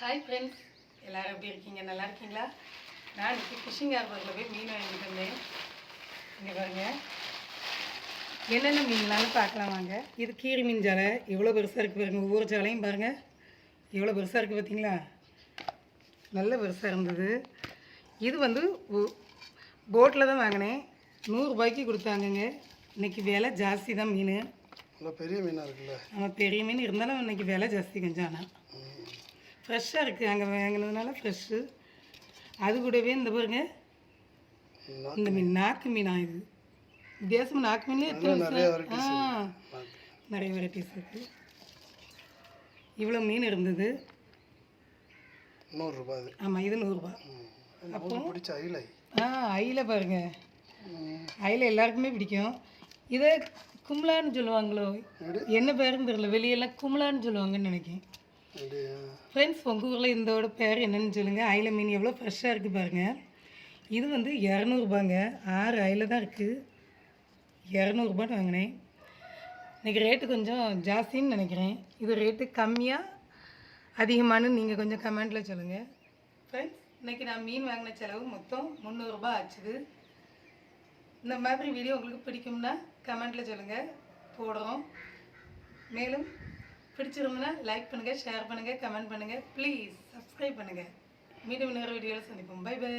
Hi friends எல்லாரும் எப்படி இருக்கீங்க? நல்லா இருக்கீங்களா? நான் இன்னைக்கு ஃபிஷிங் ஹார்பரில் போய் மீன் வாங்கிட்டு வந்தேன். இங்கே பாருங்க. என்னென்ன மீன்லாம் பார்க்கலாம் வாங்க. இது கீரி மீன் ஜாலை. எவ்வளோ பெருசாக இருக்குது பாருங்க. ஒவ்வொரு ஜாலையும் பாருங்கள் எவ்வளோ பெருசாக இருக்குது பார்த்தீங்களா? நல்ல பெருசாக இருந்தது. இது வந்து போட்டில் தான் வாங்கினேன். நூறுரூபாய்க்கு கொடுத்தாங்கங்க. இன்னைக்கு விலை ஜாஸ்தி தான் மீன். நல்லா பெரிய மீனாக இருக்குல்ல? நம்ம பெரிய மீன் இருந்தாலும் இன்னைக்கு விலை ஜாஸ்தி கொஞ்சம் ஆனால் ஃப்ரெஷ்ஷாக இருக்குது அங்கே வாங்கினதுனால ஃப்ரெஷ்ஷு அது கூடவே இந்த பாருங்க. இந்த மீன் நாக்கு மீனா இது. வித்தியாசம் நாக்கு மீன்லேயே எத்தனை? ஆ. நிறைய வெரைட்டிஸ் இருக்குது இவ்வளோ மீன் இருந்தது. நூறுரூபா அது. ஆமாம் இது நூறுரூபா உங்களுக்கு பிடிச்ச ஐலை ஆ ஐல பாருங்க. ஐல எல்லாருக்குமே பிடிக்கும். இதை கும்லான்னு சொல்லுவாங்களோ? என்ன பேருன்னு தெரியல. வெளியெல்லாம் கும்லான்னு சொல்லுவாங்கன்னு நினைக்கிறேன். ஃப்ரெண்ட்ஸ் உங்கள் ஊரில் இதோட பேர் என்னன்னு சொல்லுங்கள் ஐல மீன் எவ்வளோ ஃப்ரெஷ்ஷாக இருக்குது பாருங்கள் இது வந்து இரநூறுபாங்க ஆறு ஐல தான் இருக்குது இரநூறுபான்னு வாங்கினேன். இன்றைக்கி ரேட்டு கொஞ்சம் ஜாஸ்தின்னு நினைக்கிறேன். இது ரேட்டு கம்மியாக அதிகமானு நீங்கள் கொஞ்சம் கமெண்ட்டில் சொல்லுங்கள் ஃப்ரெண்ட்ஸ் இன்றைக்கி நான் மீன் வாங்கின செலவு மொத்தம் முந்நூறுரூபா ஆச்சுது. இந்த மாதிரி வீடியோ உங்களுக்கு பிடிக்கும்னா கமெண்ட்டில் சொல்லுங்கள் போடுறோம். மேலும் பிடிச்சிருந்தனா லைக் பண்ணுங்கள் ஷேர் பண்ணுங்கள் கமெண்ட் பண்ணுங்கள் ப்ளீஸ் சப்ஸ்கிரைப் பண்ணுங்கள் மீண்டும் இன்னொரு வீடியோவில் சந்திப்போம். By by